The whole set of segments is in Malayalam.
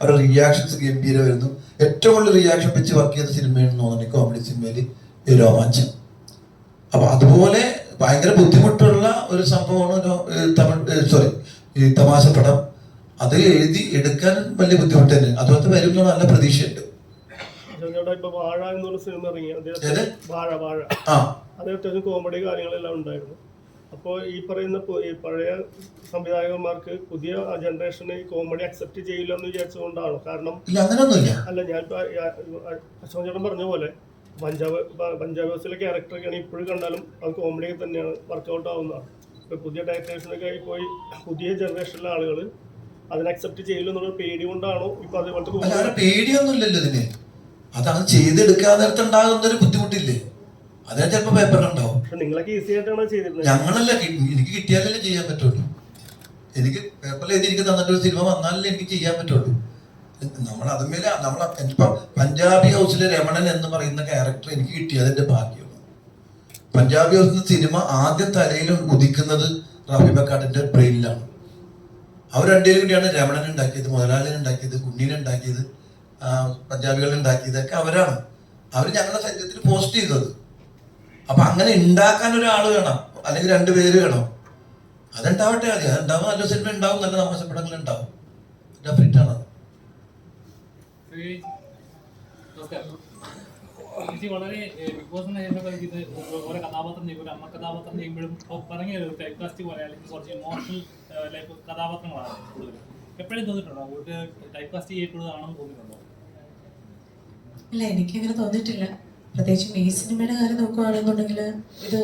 അവരുടെ റിയാക്ഷൻസ് ഗംഭീരമായിരുന്നു ഏറ്റവും കൂടുതൽ റിയാക്ഷൻ വെച്ച് വർക്ക് ചെയ്ത സിനിമയാണെന്ന് തോന്നുന്നു കോമഡി സിനിമയിൽ രോമാഞ്ചം. അപ്പൊ അതുപോലെ ഭയങ്കര ബുദ്ധിമുട്ടുള്ള ഒരു സംഭവമാണ് തമിഴ് സോറി ഈ തമാശ പടം. അത് എഴുതി എടുക്കാൻ വലിയ ബുദ്ധിമുട്ട് തന്നെ. അതുപോലത്തെ വരും എന്നുള്ള നല്ല പ്രതീക്ഷയുണ്ട്. സിനിമ ഇറങ്ങി. അത്യാവശ്യം കോമഡി കാര്യങ്ങളെല്ലാം ഉണ്ടായിരുന്നു. അപ്പോൾ ഈ പറയുന്ന ഈ പഴയ സംവിധായകന്മാർക്ക് പുതിയ ജനറേഷന് ഈ കോമഡി അക്സെപ്റ്റ് ചെയ്യില്ല എന്ന് വിചാരിച്ചുകൊണ്ടാണോ കാരണം അല്ല ഞാൻ അശോക് ചേട്ടൻ പറഞ്ഞ പോലെ പഞ്ചാബ് പഞ്ചാബ് ഹൗസിലെ ക്യാരക്ടറൊക്കെയാണ് ഇപ്പോഴും കണ്ടാലും അത് കോമഡി തന്നെയാണ് വർക്കൗട്ട് ആവുന്നതാണ് ഇപ്പോൾ പുതിയ ഡയറക്ടേഴ്സിനൊക്കെ പോയി പുതിയ ജനറേഷനിലെ ആളുകൾ അതിനെ അക്സെപ്റ്റ് ചെയ്യില്ല എന്നുള്ള പേടി കൊണ്ടാണോ ഇപ്പൊ അതേപോലത്തെ പേടിയൊന്നുമില്ലല്ലോ ഇതിന്. അതങ്ങ് ചെയ്തെടുക്കാതെ നേരത്തുണ്ടാകുന്ന ഒരു ബുദ്ധിമുട്ടില്ലേ? അതേ ചിലപ്പോ പേപ്പറിലുണ്ടാവും ഞങ്ങളല്ല എനിക്ക് കിട്ടിയാലല്ലേ ചെയ്യാൻ പറ്റുള്ളൂ. എനിക്ക് പേപ്പറിൽ എഴുതി എനിക്ക് തന്നിട്ടൊരു സിനിമ വന്നാലല്ലേ എനിക്ക് ചെയ്യാൻ പറ്റുള്ളൂ. നമ്മൾ അതുമേലെ നമ്മൾ ഇപ്പം പഞ്ചാബി ഹൗസിലെ രമണൻ എന്ന് പറയുന്ന ക്യാരക്ടർ എനിക്ക് കിട്ടിയതിന്റെ ഭാഗ്യമാണ്. പഞ്ചാബി ഹൗസിലെ സിനിമ ആദ്യ തലയിൽ ഉദിക്കുന്നത് റാഫി ബക്കാട്ടിന്റെ ബ്രെയിനിലാണ് അവർ രണ്ടുപേരും കൂടിയാണ് രമണൻ ഉണ്ടാക്കിയത് മുതലാളിനെ ഉണ്ടാക്കിയത് കുഞ്ഞിനെ ഉണ്ടാക്കിയത് പഞ്ചാബികളെ ഉണ്ടാക്കിയതൊക്കെ അവരാണ്. അവർ ഞങ്ങളുടെ ശരീരത്തിൽ പോസ്റ്റ് ചെയ്തത്. അപ്പൊ അങ്ങനെ ഉണ്ടാക്കാൻ ഒരാൾ വേണം. അല്ലെങ്കിൽ രണ്ട് പേര് വേണം. അതുണ്ടാവട്ടെ അതെ അതുണ്ടാവും നല്ല സിനിമ ഉണ്ടാവും നല്ല താമസപ്പെടങ്ങൾ ഉണ്ടാവും ഡെഫിനറ്റ് ആണ് ശ്രീ നമസ്കാരം. ചേച്ചി വളരെ ബിഗ് ബോസിന് ശേഷം ഇത് ഓരോ കഥാപാത്രം ചെയ്യുമ്പോൾ അമ്മ കഥാപാത്രം ചെയ്യുമ്പോഴും പറഞ്ഞ ഒരു ടൈപ്പ് കാസ്റ്റ് പോലെ അല്ലെങ്കിൽ കുറച്ച് ഇമോഷണൽ ലൈഫ് കഥാപാത്രങ്ങളാണ് കൂടുതൽ എപ്പോഴും തോന്നിയിട്ടുണ്ടോ? ഒരു ടൈപ്പ് കാസ്റ്റ് ചെയ്യപ്പെടുന്നതാണെന്ന് തോന്നിയിട്ടുണ്ടോ? ഇല്ല എനിക്കങ്ങനെ തോന്നിയിട്ടില്ല. പ്രത്യേകിച്ചും ഈ സിനിമയുടെ കാര്യം നോക്കുകയാണെന്നുണ്ടെങ്കിൽ ഇത്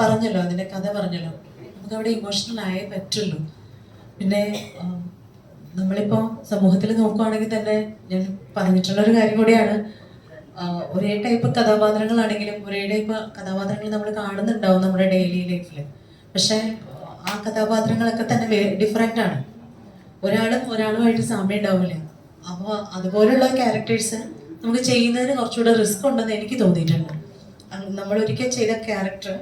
പറഞ്ഞല്ലോ അതിന്റെ കഥ പറഞ്ഞല്ലോ. നമുക്ക് അവിടെ ഇമോഷണൽ ആയേ പറ്റുള്ളൂ. പിന്നെ നമ്മളിപ്പോൾ നമ്മളിപ്പോ സമൂഹത്തിൽ നോക്കുകയാണെങ്കിൽ തന്നെ ഞാൻ പറഞ്ഞിട്ടുള്ള ഒരു കാര്യം കൂടിയാണ്. ഒരേ ടൈപ്പ് കഥാപാത്രങ്ങളാണെങ്കിലും ഒരേ ടൈപ്പ് കഥാപാത്രങ്ങൾ നമ്മൾ കാണുന്നുണ്ടാവും നമ്മുടെ ഡെയിലി ലൈഫിൽ പക്ഷേ ആ കഥാപാത്രങ്ങളൊക്കെ തന്നെ ഡിഫറെന്റ് ആണ്. ഒരാളും ഒരാളുമായിട്ട് സാമ്യം ഉണ്ടാവില്ല. അപ്പോൾ അതുപോലുള്ള ക്യാരക്ടേഴ്സ് നമുക്ക് ചെയ്യുന്നതിന് കുറച്ചുകൂടെ റിസ്ക് ഉണ്ടെന്ന് എനിക്ക് തോന്നിയിട്ടുണ്ട്. നമ്മൾ ഒരിക്കൽ ചെയ്ത ക്യാരക്ടർ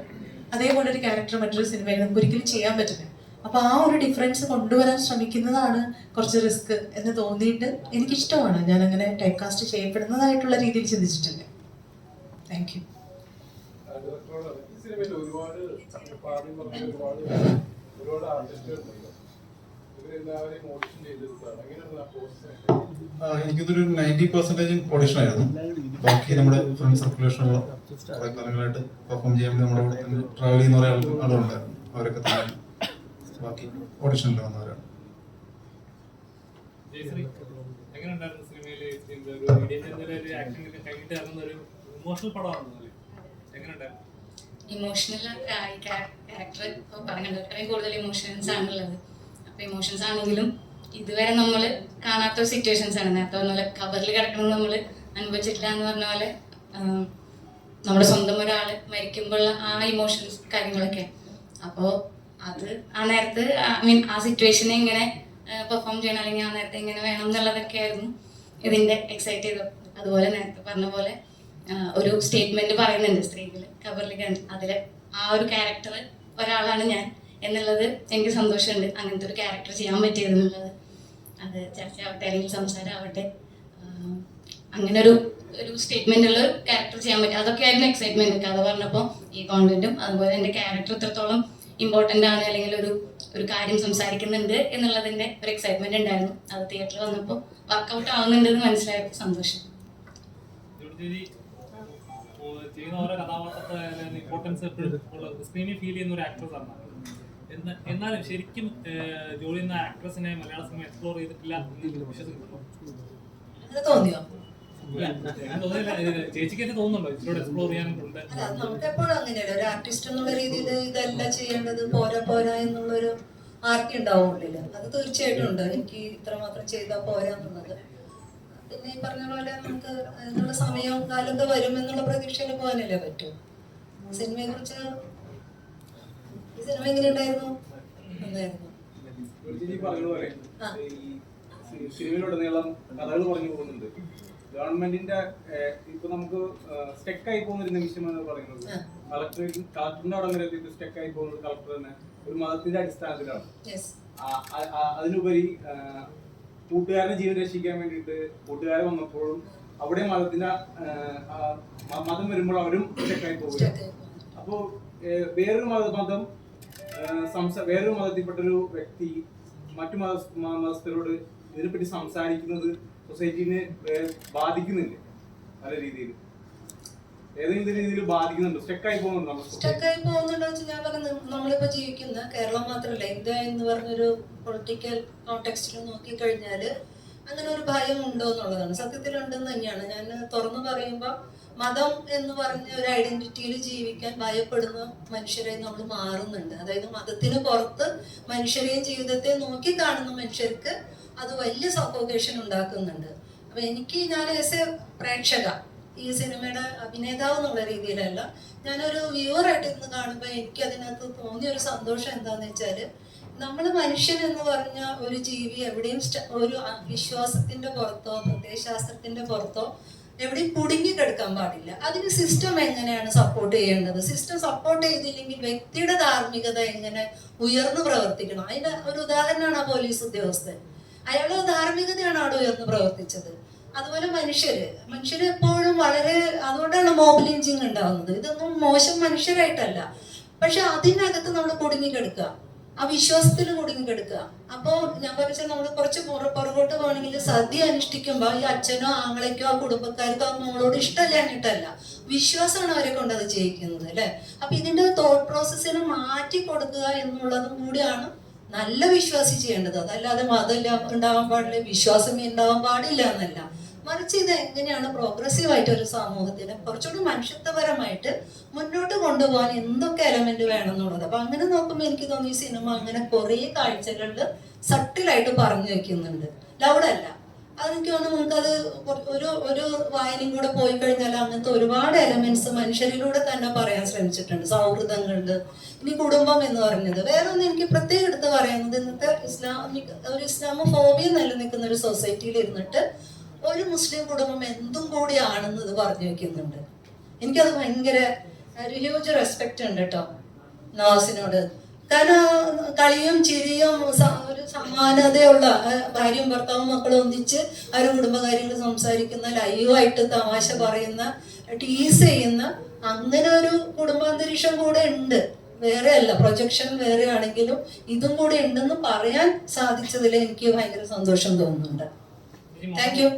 അതേപോലെ ഒരു ക്യാരക്ടർ മറ്റൊരു സിനിമയിൽ നമുക്ക് ഒരിക്കലും ചെയ്യാൻ പറ്റില്ല. അപ്പൊ ആ ഒരു ഡിഫറൻസ് കൊണ്ടുവരാൻ ശ്രമിക്കുന്നതാണ് കുറച്ച് റിസ്ക് എന്ന് തോന്നിയിട്ട് എനിക്കിഷ്ടമാണ്. ഞാൻ അങ്ങനെ ടൈപ്പ്കാസ്റ്റ് ചെയ്യപ്പെടുന്നതായിട്ടുള്ള രീതിയിൽ ചിന്തിച്ചിട്ടില്ല. താങ്ക് യു ഒരുപാട് ഒരുപാട് ആർട്ടിസ്റ്റുകളുണ്ടല്ലോ ഇവരെല്ലാവരെയും ചെയ്തെടുത്താണ് എനിക്കിതൊരു നയന്റി പെർസെന്റേജ് ഓഡിഷൻ ആയിരുന്നു. ബാക്കി നമ്മുടെ ഫ്രണ്ട് സർക്കുലേഷനുള്ള കുറെ കാലങ്ങളായിട്ട് പെർഫോം ചെയ്യാൻ വേണ്ടി നമ്മുടെ കൂടെ തന്നെ ട്രാവൽ ചെയ്യുന്ന കുറെ ആളുകളുണ്ടായിരുന്നു അവരൊക്കെ തന്നെ ബാക്കി ഓഡിഷനിൽ വന്നവരാണ്. ജയശ്രീ എങ്ങനെ ഉണ്ടായിരുന്നു സിനിമയിൽ ഒരു മീഡിയ ചാനലിലെ ഒരു ആക്ഷൻ ഒക്കെ കഴിഞ്ഞിട്ട് ഇറങ്ങുന്ന ഒരു ഇമോഷണൽ ക്യാരക്ടർ ഇപ്പോൾ പറഞ്ഞിട്ടുണ്ട് അത്രയും കൂടുതൽ ഇമോഷൻസ് ആണുള്ളത്. അപ്പൊ ഇമോഷൻസ് ആണെങ്കിലും ഇതുവരെ നമ്മൾ കാണാത്ത സിറ്റുവേഷൻസ് ആണ്. നേരത്തെ പറഞ്ഞ പോലെ കബറിൽ കിടക്കുന്നത് നമ്മൾ അനുഭവിച്ചിട്ടില്ല എന്ന് പറഞ്ഞ പോലെ നമ്മുടെ സ്വന്തം ഒരാൾ മരിക്കുമ്പോൾ ആ ഇമോഷൻസ് കാര്യങ്ങളൊക്കെ. അപ്പോൾ അത് ആ നേരത്ത് ഐ മീൻ ആ സിറ്റുവേഷനെ എങ്ങനെ പെർഫോം ചെയ്യണം അല്ലെങ്കിൽ ആ നേരത്തെ എങ്ങനെ വേണം എന്നുള്ളതൊക്കെ ആയിരുന്നു ഇതിന്റെ എക്സൈറ്റ് ചെയ്തത്. അതുപോലെ നേരത്തെ പറഞ്ഞ പോലെ ഒരു സ്റ്റേറ്റ്മെന്റ് പറയുന്നുണ്ട് സ്ത്രീകൾ കബറിലേക്ക് അതിൽ ആ ഒരു ക്യാരക്ടർ ഒരാളാണ് ഞാൻ. എന്നുള്ളത് എനിക്ക് സന്തോഷമുണ്ട്. അങ്ങനത്തെ ഒരു ക്യാരക്ടർ ചെയ്യാൻ പറ്റിയത് എന്നുള്ളത്. അത് ചർച്ച ആവട്ടെ അല്ലെങ്കിൽ സംസാരം ആവട്ടെ ആ, അങ്ങനെ ഒരു ഒരു സ്റ്റേറ്റ്മെന്റ് ഉള്ള ക്യാരക്ടർ ചെയ്യാൻ പറ്റും. അതൊക്കെ ആയിരുന്നു എക്സൈറ്റ്മെന്റ് കഥ പറഞ്ഞപ്പോൾ ഈ കോണ്ടന്റും അതുപോലെ എന്റെ ക്യാരക്ടർ ഇത്രത്തോളം ഇമ്പോർട്ടന്റ് ആണ് അല്ലെങ്കിൽ ഒരു ഒരു കാര്യം സംസാരിക്കുന്നുണ്ട് എന്നുള്ളതിന്റെ ഒരു എക്സൈറ്റ്മെന്റ് ഉണ്ടായിരുന്നു. അത് തിയേറ്ററിൽ വന്നപ്പോൾ വർക്കൗട്ട് ആവുന്നുണ്ട് എന്ന് മനസ്സിലായപ്പോൾ സന്തോഷം. ചെയ്യുന്ന ഓരോ കഥാപാത്രത്തെ ഇമ്പോർട്ടൻസ് എപ്പോഴും സ്ക്രീനിൽ ഫീൽ ചെയ്യുന്ന ഒരു ആക്ട്രസ് ആണ്. എന്നാലും ശരിക്കും ജോളി എന്ന ആക്ട്രസിനെ മലയാള സിനിമ എക്സ്പ്ലോർ ചെയ്തിട്ടില്ല തോന്നിയോ? ചേച്ചിക്ക് തന്നെ തോന്നുന്നുണ്ടോ? എക്സ്പ്ലോർ ചെയ്യാനുണ്ട് അങ്ങനെയല്ല? ഒരു ആർട്ടിസ്റ്റ് എന്നുള്ള രീതിയിൽ ഇതല്ല ചെയ്യേണ്ടത് പോരാ പോരാ എന്നുള്ളൊരു ആർത്തി ഉണ്ടാവും ഉള്ളിൽ അത് തീർച്ചയായിട്ടും ഉണ്ട്. എനിക്ക് ഇത്രമാത്രം ചെയ്താൽ പോരാ എന്നുള്ളത്. പിന്നെ ഈ പറഞ്ഞ പോലെ നമുക്ക് അതിനുള്ള സമയവും കാലത്ത് വരുമെന്നുള്ള പ്രതീക്ഷയിൽ പോകാനല്ലേ പറ്റൂ. സിനിമയെ കുറിച്ച് സിനിമ എങ്ങനെ ഉണ്ടായിരുന്നു നന്നായിരുന്നു. ഈ പറഞ്ഞതുപോലെ ആ. ഈ സി- സിനിമയിലുടനീളം കഥകൾ പറഞ്ഞു പോകുന്നുണ്ട്. ഗവൺമെന്റിന്റെ ഇപ്പൊ നമുക്ക് സ്റ്റെക്ക് ആയി പോകുന്ന ഒരു നിമിഷം എന്ന് പറയുന്നത്. കളക്ടർ കളക്ടറിന്റെ അവിടെ വരെ എത്തിയിട്ട് സ്റ്റെക്ക് ആയി പോകുന്നത് കളക്ടർ തന്നെ ഒരു മതത്തിന്റെ അടിസ്ഥാനത്തിലാണ്. അതിനുപരി കൂട്ടുകാരനെ ജീവൻ രക്ഷിക്കാൻ വേണ്ടിയിട്ട് കൂട്ടുകാരെ വന്നപ്പോഴും അവിടെ മതത്തിന്റെ മതം വരുമ്പോൾ അവരും സ്റ്റെക്കായി പോകുക അപ്പോൾ വേറൊരു മത മതം സംസ വേറൊരു മതത്തിൽപ്പെട്ടൊരു വ്യക്തി മറ്റു മത മതസ്ഥരോട് ഇതിനെപ്പറ്റി സംസാരിക്കുന്നത് സൊസൈറ്റീനെ ബാധിക്കുന്നില്ല? പല രീതിയിൽ. ഏതെങ്കിലും രീതിയിൽ സ്റ്റക്കായി പോകുന്നുണ്ടോ ഞാൻ പറയുന്നത് നമ്മളിപ്പോ ജീവിക്കുന്ന കേരളം മാത്രമല്ല ഇന്ത്യ എന്ന് പറഞ്ഞൊരു പൊളിറ്റിക്കൽ കോണ്ടെക്സ്റ്റിൽ നോക്കിക്കഴിഞ്ഞാൽ അങ്ങനെ ഒരു ഭയം ഉണ്ടോ എന്നുള്ളതാണ്. സത്യത്തിൽ ഉണ്ടെന്ന് തന്നെയാണ്. ഞാൻ തുറന്നു പറയുമ്പോൾ മതം എന്ന് പറഞ്ഞ ഒരു ഐഡന്റിറ്റിയിൽ ജീവിക്കാൻ ഭയപ്പെടുന്ന മനുഷ്യരെ നമ്മൾ മാറുന്നുണ്ട്. അതായത് മതത്തിന് പുറത്ത് മനുഷ്യരെയും ജീവിതത്തെ നോക്കി കാണുന്ന മനുഷ്യർക്ക് അത് വലിയ സഫോക്കേഷൻ ഉണ്ടാക്കുന്നുണ്ട്. അപ്പൊ എനിക്ക് ഞാൻ ആസ് എ പ്രേക്ഷക ഈ സിനിമയുടെ അഭിനേതാവ് എന്നുള്ള രീതിയിലല്ല ഞാനൊരു വ്യൂവറായിട്ട് ഇന്ന് കാണുമ്പോൾ എനിക്ക് അതിനകത്ത് തോന്നിയ ഒരു സന്തോഷം എന്താന്ന് വെച്ചാൽ നമ്മൾ മനുഷ്യൻ എന്ന് പറഞ്ഞ ഒരു ജീവി എവിടെയും ഒരു വിശ്വാസത്തിന്റെ പുറത്തോ പ്രത്യയശാസ്ത്രത്തിന്റെ പുറത്തോ എവിടെയും കുടുങ്ങി കിടക്കാൻ പാടില്ല. അതിന് സിസ്റ്റം എങ്ങനെയാണ് സപ്പോർട്ട് ചെയ്യേണ്ടത്? സിസ്റ്റം സപ്പോർട്ട് ചെയ്തില്ലെങ്കിൽ വ്യക്തിയുടെ ധാർമ്മികത എങ്ങനെ ഉയർന്നു പ്രവർത്തിക്കണം? അതിന്റെ ഒരു ഉദാഹരണമാണ് ആ പോലീസ് ഉദ്യോഗസ്ഥൻ. അയാളുടെ ധാർമ്മികതയാണ് അവിടെ ഉയർന്നു പ്രവർത്തിച്ചത്. അതുപോലെ മനുഷ്യര്. മനുഷ്യര് എപ്പോഴും വളരെ അതുകൊണ്ടാണ് മോബ് ഉണ്ടാകുന്നത്. ഇതൊന്നും മോശം മനുഷ്യരായിട്ടല്ല. പക്ഷെ അതിനകത്ത് നമ്മൾ കുടുങ്ങിക്കിടക്കുക ആ വിശ്വാസത്തിൽ കുടുങ്ങിക്കിടക്കുക അപ്പോൾ ഞാൻ പറഞ്ഞ നമ്മൾ കുറച്ച് പുറ- പുറകോട്ട് പോകണമെങ്കിൽ സദ്യ അനുഷ്ഠിക്കുമ്പോൾ ഈ അച്ഛനോ ആങ്ങളേക്കോ ആ കുടുംബക്കാർക്കോ ആ മോളോട് വിശ്വാസമാണ് അവരെ കൊണ്ട് അത് ചെയ്യിക്കുന്നത് അല്ലെ? അപ്പൊ ഇതിന്റെ തോട്ട് പ്രോസസ്സിനെ മാറ്റി കൊടുക്കുക എന്നുള്ളതും കൂടിയാണ് നല്ല വിശ്വാസി ചെയ്യേണ്ടത്. അതല്ലാതെ മതമില്ല ഉണ്ടാവാൻ പാടില്ല വിശ്വാസം ഉണ്ടാവാൻ പാടില്ല എന്നല്ല. മറിച്ച് ഇത് എങ്ങനെയാണ് പ്രോഗ്രസീവ് ആയിട്ട് ഒരു സമൂഹത്തിന് കുറച്ചുകൂടി മനുഷ്യത്വപരമായിട്ട് മുന്നോട്ട് കൊണ്ടുപോകാൻ എന്തൊക്കെ എലമെന്റ് വേണം എന്നുള്ളത് അപ്പൊ അങ്ങനെ നോക്കുമ്പോൾ എനിക്ക് തോന്നി ഈ സിനിമ അങ്ങനെ കുറേ കാഴ്ചകളിൽ സട്ടിലായിട്ട് പറഞ്ഞു വെക്കുന്നുണ്ട്. ലൗഡല്ല അതെനിക്ക് തോന്നുന്നു നമുക്കത് ഒരു ഒരു വായനയും കൂടെ പോയി കഴിഞ്ഞാൽ അങ്ങനത്തെ ഒരുപാട് എലമെന്റ്സ് മനുഷ്യരിലൂടെ തന്നെ പറയാൻ ശ്രമിച്ചിട്ടുണ്ട്. സൗഹൃദങ്ങളിൽ ഇനി കുടുംബം എന്ന് പറഞ്ഞത്. വേറെ ഒന്ന് എനിക്ക് പ്രത്യേകം എടുത്ത് പറയുന്നത് ഇന്നത്തെ ഇസ്ലാമിക് ഒരു ഇസ്ലാമോ ഇസ്ലാമോഫോബിയ നിലനിൽക്കുന്ന ഒരു സൊസൈറ്റിയിൽ ഇരുന്നിട്ട് ഒരു മുസ്ലിം കുടുംബം എന്തും കൂടിയാണെന്ന് ഇത് പറഞ്ഞു വെക്കുന്നുണ്ട്. എനിക്കത് ഭയങ്കര ഒരു ഹ്യൂജ് റെസ്പെക്റ്റ് ഉണ്ട് കേട്ടോ നവാസിനോട്. കാരണം കളിയും ചിരിയും ഒരു സമാനതയുള്ള ആ, ഭാര്യയും ഭർത്താവും മക്കളും ഒന്നിച്ച് അവരുടെ കുടുംബകാര്യങ്ങൾ സംസാരിക്കുന്ന ലൈവായിട്ട് തമാശ പറയുന്ന ടീസ് ചെയ്യുന്ന അങ്ങനെ ഒരു കുടുംബാന്തരീക്ഷം കൂടെ ഉണ്ട്. വേറെ അല്ല പ്രൊജക്ഷൻ വേറെ ആണെങ്കിലും ഇതും കൂടെ ഉണ്ടെന്ന് പറയാൻ സാധിച്ചതിൽ എനിക്ക് ഭയങ്കര സന്തോഷം തോന്നുന്നുണ്ട്.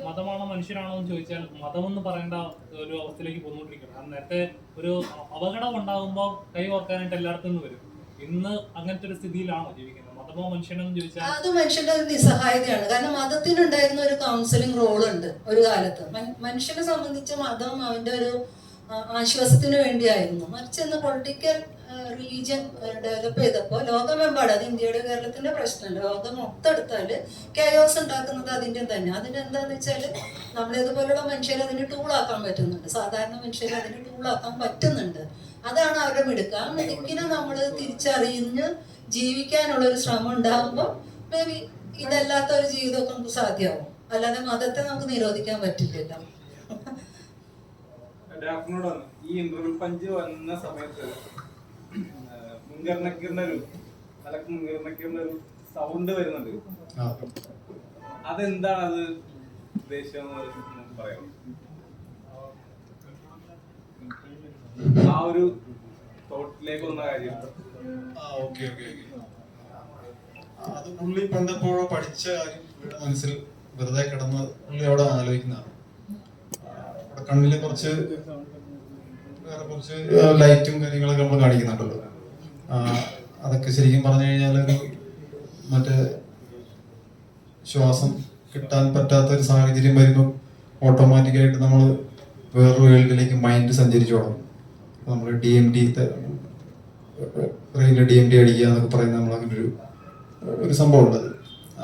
മതമാണോ മനുഷ്യരാണോ എന്ന് ചോദിച്ചാൽ മതം എന്ന് പറയേണ്ട ഒരു അവസ്ഥയിലേക്ക് പോന്നുകൊണ്ടിരിക്കണം കാരണം നേരത്തെ ഒരു അപകടം ഉണ്ടാകുമ്പോൾ കൈ ഓർക്കാനായിട്ട് എല്ലായിടത്തും നിന്ന് വരും. ഇന്ന് അങ്ങനത്തെ ഒരു സ്ഥിതിയിലാണോ ജീവിക്കുന്നത്? മതമോ മനുഷ്യനോ എന്ന് ചോദിച്ചാൽ അത് മനുഷ്യന്റെ ഒരു നിസ്സഹായതയാണ്. കാരണം മതത്തിനുണ്ടായിരുന്ന ഒരു കൗൺസിലിംഗ് റോൾ ഉണ്ട് ഒരു കാലത്ത്. മനുഷ്യനെ സംബന്ധിച്ച് മതം അവന്റെ ഒരു ആശ്വാസത്തിന് വേണ്ടിയായിരുന്നു. മറിച്ച് ഇന്ന് പൊളിറ്റിക്കൽ റിലീജിയൻ ഡെവലപ്പ് ചെയ്തപ്പോൾ ലോകമെമ്പാട് അത് ഇന്ത്യയുടെ കേരളത്തിന്റെ പ്രശ്നം ലോകം മൊത്തെടുത്താൽ കയോസ് ഉണ്ടാക്കുന്നത് അതിന്റെ തന്നെ. അതിനെന്താന്ന് വെച്ചാൽ നമ്മളിതുപോലുള്ള മനുഷ്യരെ അതിന് ടൂളാക്കാൻ പറ്റുന്നുണ്ട്. സാധാരണ മനുഷ്യരെ അതിന് ടൂളാക്കാൻ പറ്റുന്നുണ്ട്. അതാണ് അവരുടെ മിടുക്ക്. ആ മിടുക്കിനെ നമ്മൾ തിരിച്ചറിഞ്ഞ് ജീവിക്കാനുള്ള ഒരു ശ്രമം ഉണ്ടാകുമ്പോൾ മേ ബി ഇതല്ലാത്ത ഒരു ജീവിതമൊക്കെ നമുക്ക് സാധ്യമാവും. അല്ലാതെ മതത്തെ നമുക്ക് നിരോധിക്കാൻ പറ്റില്ലല്ലോ. ഈ ഇന്റർവ്യൂ പഞ്ച് വന്ന സമയത്ത് മുൻഗണനയ്ക്കുന്ന ഒരു തലക്ക് മുൻഗണനയ്ക്കുന്ന ഒരു സൗണ്ട് വരുന്നുണ്ട്. അതെന്താണ് അത് ഉദ്ദേശം പറയാം ആ ഒരു തോട്ടിലേക്ക് വന്ന കാര്യം. അത് പുള്ളി പണ്ടെപ്പോഴോ പഠിച്ച കാര്യം മനസ്സിൽ വെറുതെ കിടന്ന് പുള്ളി അവിടെ ആലോചിക്കുന്നതാണ്. അവിടെ കണ്ണിൽ കുറച്ച് വേറെ കുറച്ച് ലൈറ്റും കാര്യങ്ങളൊക്കെ നമ്മൾ കാണിക്കുന്നുണ്ടല്ലോ. അതൊക്കെ ശരിക്കും പറഞ്ഞു കഴിഞ്ഞാൽ ഒരു മറ്റേ ശ്വാസം കിട്ടാൻ പറ്റാത്ത ഒരു സാഹചര്യം വരുമ്പോൾ ഓട്ടോമാറ്റിക്കായിട്ട് നമ്മൾ വേറൊരു വേൾഡിലേക്ക് മൈൻഡ് സഞ്ചരിച്ചു തുടങ്ങും. നമ്മൾ ഡി എം ഡി ബ്രെയിനിൽ ഡി എം ഡി അടിക്കുക എന്നൊക്കെ പറയുന്ന നമ്മൾ അങ്ങനെ ഒരു ഒരു സംഭവം ഉള്ളത്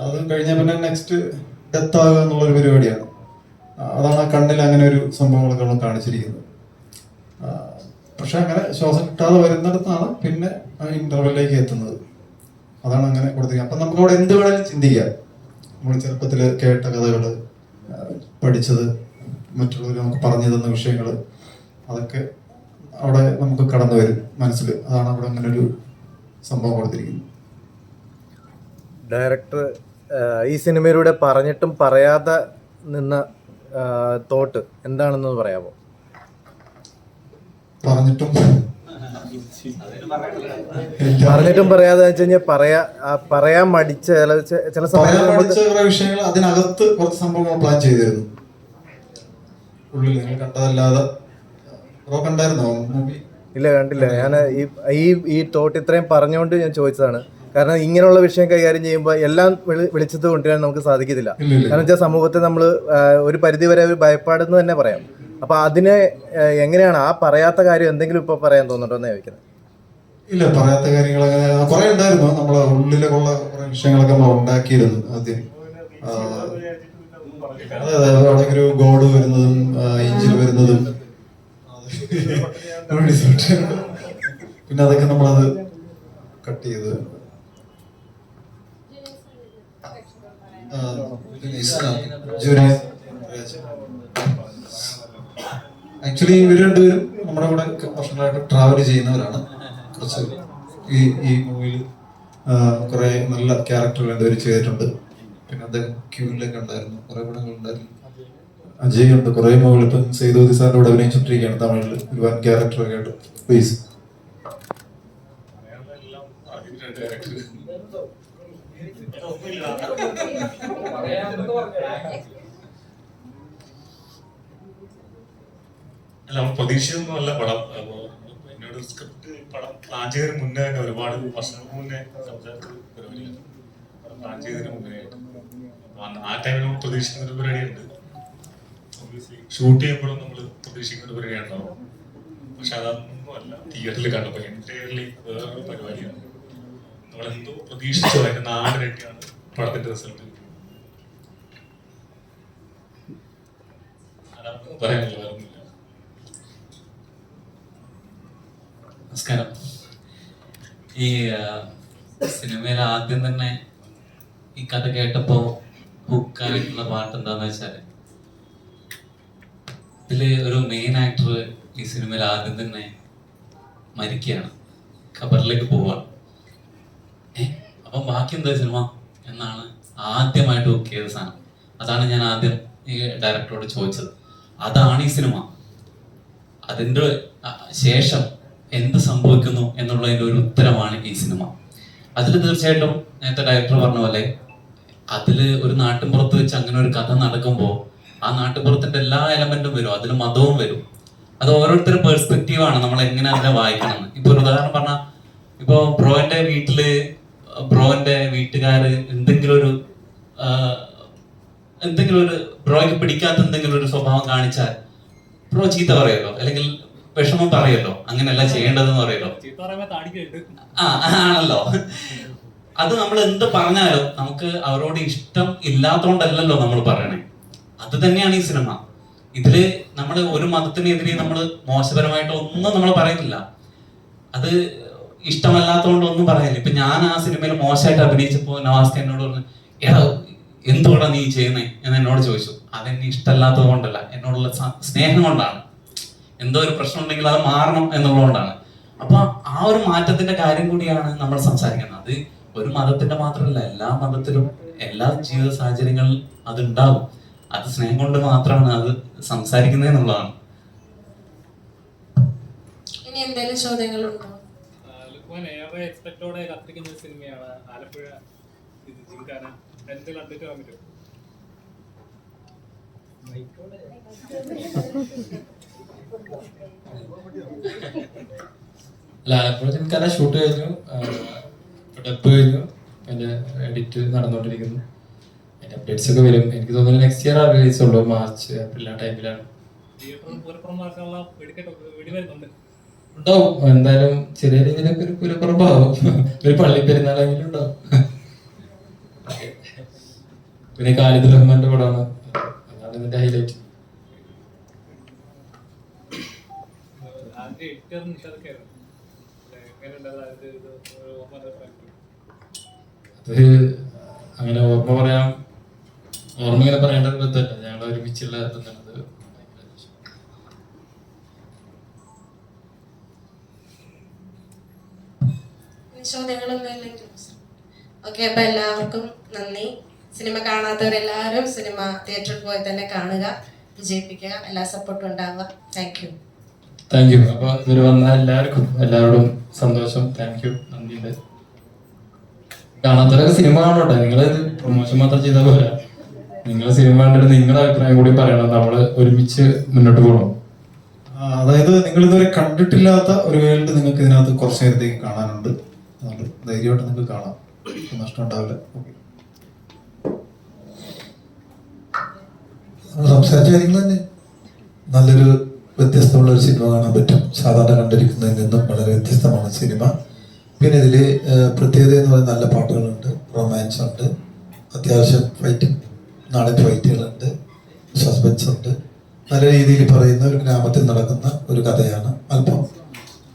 അത്. കഴിഞ്ഞാൽ പിന്നെ നെക്സ്റ്റ് ഡെത്ത് ആകുക എന്നുള്ള ഒരു പരിപാടിയാണ്. അതാണ് ആ കണ്ണിൽ അങ്ങനെ ഒരു സംഭവങ്ങളൊക്കെ കാണിച്ചിരിക്കുന്നത്. പക്ഷെ അങ്ങനെ ശ്വാസം കിട്ടാതെ വരുന്നിടത്താണ് പിന്നെ ഇന്റർവെല്ലിലേക്ക് എത്തുന്നത്. അതാണ് അങ്ങനെ കൊടുത്തിരിക്കുന്നത്. അപ്പം നമുക്ക് അവിടെ എന്ത് വേണമെങ്കിലും ചിന്തിക്കാം. നമ്മൾ ചെറുപ്പത്തിൽ കേട്ട കഥകൾ പഠിച്ചത് മറ്റുള്ളവർ നമുക്ക് പറഞ്ഞു തന്ന വിഷയങ്ങൾ അതൊക്കെ അവിടെ നമുക്ക് കടന്നു വരും മനസ്സിൽ അതാണ് അവിടെ അങ്ങനെ ഒരു സംഭവം കൊടുത്തിരിക്കുന്നത്. ഡയറക്ടർ ഈ സിനിമയിലൂടെ പറഞ്ഞിട്ടും പറയാതെ നിന്ന തോട്ട് എന്താണെന്ന് പറയാമോ? പറഞ്ഞിട്ടും പറഞ്ഞിട്ടും പറയാതെ വെച്ച് കഴിഞ്ഞാൽ പറയാ പറയാൻ മടിച്ച ചില ചില സമയത്ത് വിഷയങ്ങൾ അതിനകത്ത് കുറച്ച് സംഭവങ്ങൾ പ്ലാൻ ചെയ്തിരുന്നു. ഉള്ളിൽ നിങ്ങൾ കണ്ടതല്ലാതെ ബ്രോ കണ്ടായിരുന്നോ മൂവി? ഇല്ല കണ്ടില്ല. ഞാൻ ഈ ഈ ഈ തോട്ട് ഇത്രയും പറഞ്ഞുകൊണ്ട് ഞാൻ ചോദിച്ചതാണ്. കാരണം ഇങ്ങനെയുള്ള വിഷയം കൈകാര്യം ചെയ്യുമ്പോൾ എല്ലാം വിളി- വിളിച്ചത് കൊണ്ടുവരാൻ നമുക്ക് സാധിക്കത്തില്ല. കാരണം വെച്ചാൽ സമൂഹത്തെ നമ്മൾ ഒരു പരിധി വരെ ഒരു ഭയപ്പാടെന്ന് തന്നെ പറയാം. അപ്പൊ അതിനെ എങ്ങനെയാണ് ആ പറയാത്ത കാര്യം എന്തെങ്കിലും ഇപ്പൊ പറയാൻ തോന്നുന്നുണ്ടോ എന്ന് ചോദിക്കുന്നത്? ഇല്ല പറയാത്ത കാര്യങ്ങൾ അങ്ങനെ കുറെ ഉണ്ടായിരുന്നു. നമ്മളെ ഉള്ളിലുള്ള കുറെ വിഷയങ്ങളൊക്കെ നമ്മൾ ഉണ്ടാക്കിയിരുന്നു ആദ്യം. അവിടെ ഒരു ഗോഡ് വരുന്നതും ഇഞ്ചിൽ വരുന്നതും. പിന്നെ അതൊക്കെ നമ്മളത് കട്ട് ചെയ്ത്. ആക്ച്വലി ഇവർ രണ്ടുപേരും നമ്മുടെ കൂടെ വർഷങ്ങളായിട്ട് ട്രാവൽ ചെയ്യുന്നവരാണ്. കുറച്ച് ഈ ഈ മൂവിയിൽ കുറെ നല്ല ക്യാരക്ടർ രണ്ടുപേരും ചെയ്തിട്ടുണ്ട്. പിന്നെ അദ്ദേഹം ക്യൂവിലൊക്കെ ഉണ്ടായിരുന്നു കുറെ പടങ്ങൾ ഉണ്ടായിരുന്നു. അജയ് ഉണ്ട്. കുറെ മൂവികൾ ഇപ്പം സേതുപതി സാറിന്റെ കൂടെ അഭിനയിച്ചോണ്ടിരിക്കുകയാണ് തമിഴിൽ ഒരു വൻ ക്യാരക്ടറൊക്കെ ആയിട്ട്. പ്ലീസ് അല്ല നമ്മൾ പ്രതീക്ഷിച്ചതൊന്നും അല്ല പടം എന്നോട് സ്ക്രിപ്റ്റ് പടം പ്ലാൻ ചെയ്തതിന് മുന്നേ തന്നെ ഒരുപാട് വർഷങ്ങൾക്ക് മുന്നേ സംസാരിച്ച പരിപാടിയാണ്. പടം പ്ലാൻ ചെയ്തതിന് മുന്നേ ആ ടൈമിൽ നമ്മൾ പ്രതീക്ഷിക്കുന്ന ഒരു പരിപാടിയുണ്ട്. ഷൂട്ട് ചെയ്യുമ്പോഴും നമ്മൾ പ്രതീക്ഷിക്കുന്ന ഒരു പരിപാടി ഉണ്ടാവും പക്ഷെ അതൊന്നും അല്ല തിയേറ്ററിൽ കണ്ടപ്പോൾ എന്റയർലി വേറൊരു പരിപാടിയാണ്. നമ്മളെന്തോ പ്രതീക്ഷിച്ചോ അതിന്റെ നാലിരട്ടിയാണ് പടത്തിന്റെ റിസൾട്ട് പറയാനില്ല വേറൊന്നുമില്ല നമസ്കാരം. ഈ സിനിമയിൽ ആദ്യം തന്നെ ഈ കഥ കേട്ടപ്പോ ഹുക്കായിട്ടുള്ള പാട്ട് എന്താന്ന് വെച്ചാൽ ഇതിൽ ഒരു മെയിൻ ആക്ടർ ഈ സിനിമയിൽ ആദ്യം തന്നെ മരിക്കുകയാണ്. ഖബറിലേക്ക് പോവാണ്. ഏ അപ്പം ബാക്കി എന്താ സിനിമ എന്നാണ് ആദ്യമായിട്ട് ബുക്ക് ചെയ്ത സാധനം. അതാണ് ഞാൻ ആദ്യം ഈ ഡയറക്ടറോട് ചോദിച്ചത്. അതാണ് ഈ സിനിമ. അതിന്റെ ശേഷം എന്ത് സംഭവിക്കുന്നു എന്നുള്ളതിന്റെ ഒരു ഉത്തരമാണ് ഈ സിനിമ. അതിൽ തീർച്ചയായിട്ടും നേരത്തെ ഡയറക്ടർ പറഞ്ഞ പോലെ അതിൽ ഒരു നാട്ടിൻപുറത്ത് വെച്ച് അങ്ങനെ ഒരു കഥ നടക്കുമ്പോൾ ആ നാട്ടിൻപുറത്തിന്റെ എല്ലാ എലമെന്റും വരും അതിൽ മതവും വരും. അത് ഓരോരുത്തരുടെ പെർസ്പെക്റ്റീവാണ് നമ്മൾ എങ്ങനെ അതിനെ വായിക്കണം. ഇപ്പൊ ഒരു ഉദാഹരണം പറഞ്ഞാൽ ഇപ്പൊ ബ്രോന്റെ വീട്ടിൽ ബ്രോന്റെ വീട്ടുകാർ എന്തെങ്കിലും ഒരു എന്തെങ്കിലും ഒരു ബ്രോയ്ക്ക് പിടിക്കാത്ത എന്തെങ്കിലും ഒരു സ്വഭാവം കാണിച്ചാൽ ബ്രോ ചീത്ത പറയുമല്ലോ. അല്ലെങ്കിൽ വിഷമം പറയല്ലോ അങ്ങനെയല്ല ചെയ്യേണ്ടതെന്ന് പറയല്ലോ ആ ആണല്ലോ. അത് നമ്മൾ എന്ത് പറഞ്ഞാലും നമുക്ക് അവരോട് ഇഷ്ടം ഇല്ലാത്തോണ്ടല്ലോ നമ്മൾ പറയണേ. അത് തന്നെയാണ് ഈ സിനിമ. ഇതിൽ നമ്മൾ ഒരു മതത്തിനെതിരെ നമ്മൾ മോശപരമായിട്ട് ഒന്നും നമ്മൾ പറയുന്നില്ല അത് ഇഷ്ടമല്ലാത്തതുകൊണ്ട് ഒന്നും പറയാനില്ല ഇപ്പൊ ഞാൻ ആ സിനിമയിൽ മോശമായിട്ട് അഭിനയിച്ചപ്പോ നവാസ്ക എന്നോട് പറഞ്ഞു എടാ എന്തുകൊണ്ടാണ് നീ ചെയ്യുന്നേ? എന്ന് എന്നോട് ചോദിച്ചു. അതെന്നെ ഇഷ്ടമല്ലാത്തത് കൊണ്ടല്ല എന്നോടുള്ള സ്നേഹം കൊണ്ടാണ്. എന്തോ ഒരു പ്രശ്നം ഉണ്ടെങ്കിൽ അത് മാറണം എന്നുള്ളതുകൊണ്ടാണ്. അപ്പൊ ആ ഒരു മാറ്റത്തിന്റെ കാര്യം കൂടിയാണ് നമ്മൾ സംസാരിക്കുന്നത്. അത് ഒരു മതത്തിന്റെ മാത്രമല്ല എല്ലാ മതത്തിലും എല്ലാ ജീവിത സാഹചര്യങ്ങളിലും അത് ഉണ്ടാവും. അത് സ്നേഹം കൊണ്ട് മാത്രമാണ് അത് സംസാരിക്കുന്നത് എന്നുള്ളതാണ്. ഇനി എന്തെങ്കിലും ചോദ്യങ്ങളുണ്ടോ? ഏറെ എക്സ്പെക്ടോടെ കത്തിരിക്കുന്ന ഒരു സിനിമയാണ് ആലപ്പുഴ ഇത് ജിങ്കാന അല്ല ആലപ്പുഴ ജിംഖാന ഷൂട്ട് കഴിഞ്ഞു. ഡബ് കഴിഞ്ഞു. അതിന്റെ എഡിറ്റ് നടന്നുകൊണ്ടിരിക്കുന്നു അതിന്റെ അപ്ഡേറ്റ്സ് ഒക്കെ വരും. എനിക്ക് തോന്നുന്നു നെക്സ്റ്റ് ഇയർ റിലീസ് ഉള്ളൂ. മാർച്ച് ഏപ്രിൽ ആ ടൈമിലാണ് ഉണ്ടാവും. എന്തായാലും ചെറിയ രീതിയിലൊക്കെ ഒരു പുരപ്പുറമ്പാവും ഒരു പള്ളി പെരുന്നാളെങ്കിലും ഉണ്ടാവും. പിന്നെ കാലിദ് റഹ്മാന്റെ പടമാണ്. അതാണ് ഇതിന്റെ ഹൈലൈറ്റ് ഓർമ്മ അത് അങ്ങനെ ഓർമ്മ പറയാം ഓർമ്മ ഇങ്ങനെ പറയേണ്ട ഒരു ബന്ധമല്ല ഞങ്ങൾ ഒരുമിച്ചുള്ള ബന്ധമാണ് ഓക്കെ അപ്പൊ എല്ലാവർക്കും നന്ദി. സിനിമ കാണാത്തവർ എല്ലാവരും സിനിമ തിയേറ്ററിൽ പോയി തന്നെ കാണുക വിജയിപ്പിക്കുക എല്ലാ സപ്പോർട്ടും ഉണ്ടാവുക. Thank you. താങ്ക് യു അപ്പൊ ഇവർ വന്ന എല്ലാവർക്കും എല്ലാവരോടും സന്തോഷം. താങ്ക് യു നന്ദിയുണ്ട്. കാണാത്തവരൊക്കെ സിനിമ കാണോട്ടെ നിങ്ങൾ പ്രൊമോഷൻ മാത്രം ചെയ്താൽ പോരാ. നിങ്ങൾ സിനിമ കണ്ടിട്ട് നിങ്ങളുടെ അഭിപ്രായം കൂടി പറയണം. നമ്മൾ ഒരുമിച്ച് മുന്നോട്ട് പോകണം അതായത് നിങ്ങൾ ഇതുവരെ കണ്ടിട്ടില്ലാത്ത ഒരു വേൾഡ് നിങ്ങൾക്ക് ഇതിനകത്ത് കുറച്ച് നേരത്തേക്ക് കാണാനുണ്ട്. അതുകൊണ്ട് ധൈര്യമായിട്ട് നിങ്ങൾക്ക് കാണാം. നഷ്ടം ഉണ്ടാവില്ല. ഓക്കെ കാര്യങ്ങൾ തന്നെ. നല്ലൊരു വ്യത്യസ്തമുള്ള ഒരു സിനിമ കാണാൻ പറ്റും. സാധാരണ കണ്ടിരിക്കുന്നതിൽ നിന്നും വളരെ വ്യത്യസ്തമാണ് സിനിമ. പിന്നെ ഇതിൽ പ്രത്യേകത എന്ന് പറയുന്ന നല്ല പാട്ടുകളുണ്ട് റൊമാൻസ് ഉണ്ട് അത്യാവശ്യം ഫൈറ്റ് നാടൻ ഫൈറ്റുകളുണ്ട് സസ്പെൻസ് ഉണ്ട്. നല്ല രീതിയിൽ പറയുന്ന ഒരു ഗ്രാമത്തിൽ നടക്കുന്ന ഒരു കഥയാണ് അല്പം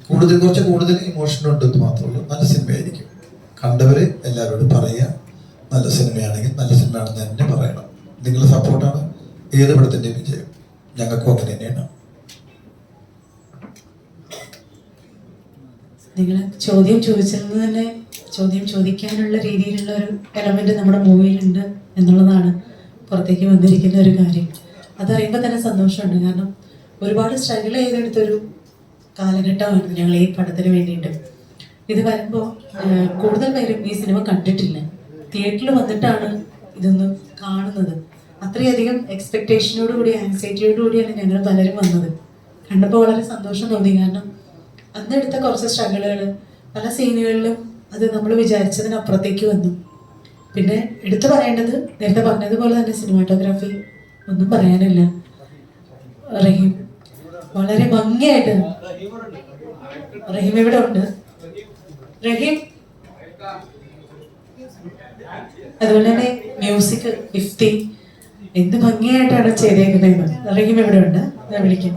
കൂടുതൽ കുറച്ച് കൂടുതൽ ഇമോഷൻ ഉണ്ടെന്ന് മാത്രമേ ഉള്ളൂ. നല്ല സിനിമയായിരിക്കും. കണ്ടവർ എല്ലാവരോടും പറയുക നല്ല സിനിമയാണെങ്കിൽ നല്ല സിനിമയാണെന്ന് തന്നെ പറയണം. നിങ്ങളുടെ സപ്പോർട്ടാണ് ഏത് പടത്തിന്റെയും വിജയം. ഞങ്ങൾക്കും അങ്ങനെ തന്നെയാണ്. നിങ്ങൾ ചോദ്യം ചോദിച്ചത് തന്നെ ചോദ്യം ചോദിക്കാനുള്ള രീതിയിലുള്ള ഒരു എലമെന്റ് നമ്മുടെ മൂവിയിലുണ്ട് എന്നുള്ളതാണ് പുറത്തേക്ക് വന്നിരിക്കുന്ന ഒരു കാര്യം. അതറിയുമ്പോൾ തന്നെ സന്തോഷമുണ്ട്. കാരണം ഒരുപാട് സ്ട്രഗിൾ ചെയ്തെടുത്തൊരു കാലഘട്ടമായിരുന്നു ഞങ്ങൾ ഈ പടത്തിന് വേണ്ടിയിട്ട്. ഇത് വരുമ്പോൾ കൂടുതൽ പേരും ഈ സിനിമ കണ്ടിട്ടില്ല. തിയേറ്ററിൽ വന്നിട്ടാണ് ഇതൊന്ന് കാണുന്നത്. അത്രയധികം എക്സ്പെക്ടേഷനോടുകൂടി ആൻസൈറ്റിയോടുകൂടിയാണ് ആൻസൈറ്റിയോട് കൂടിയാണ് ഞങ്ങൾ പലരും വന്നത്. കണ്ടപ്പോൾ വളരെ സന്തോഷം തോന്നി. കാരണം അന്നെടുത്ത കുറച്ച് സ്ട്രഗിളുകൾ പല സീനുകളിലും അത് നമ്മൾ വിചാരിച്ചതിനപ്പുറത്തേക്ക് വന്നു. പിന്നെ എടുത്തു പറയേണ്ടത് നേരത്തെ പറഞ്ഞതുപോലെ തന്നെ സിനിമാറ്റോഗ്രാഫി ഒന്നും പറയാനില്ല. റഹീം വളരെ ഭംഗിയായിട്ട് റഹീം ഇവിടെ ഉണ്ട്. റഹീം? അതുപോലെ തന്നെ മ്യൂസിക് ഇഫ്തി എന്ത് ഭംഗിയായിട്ടാണ് ചെയ്തേക്കുന്നത് റഹീം ഇവിടെ ഉണ്ട്. ഞാൻ വിളിക്കാം.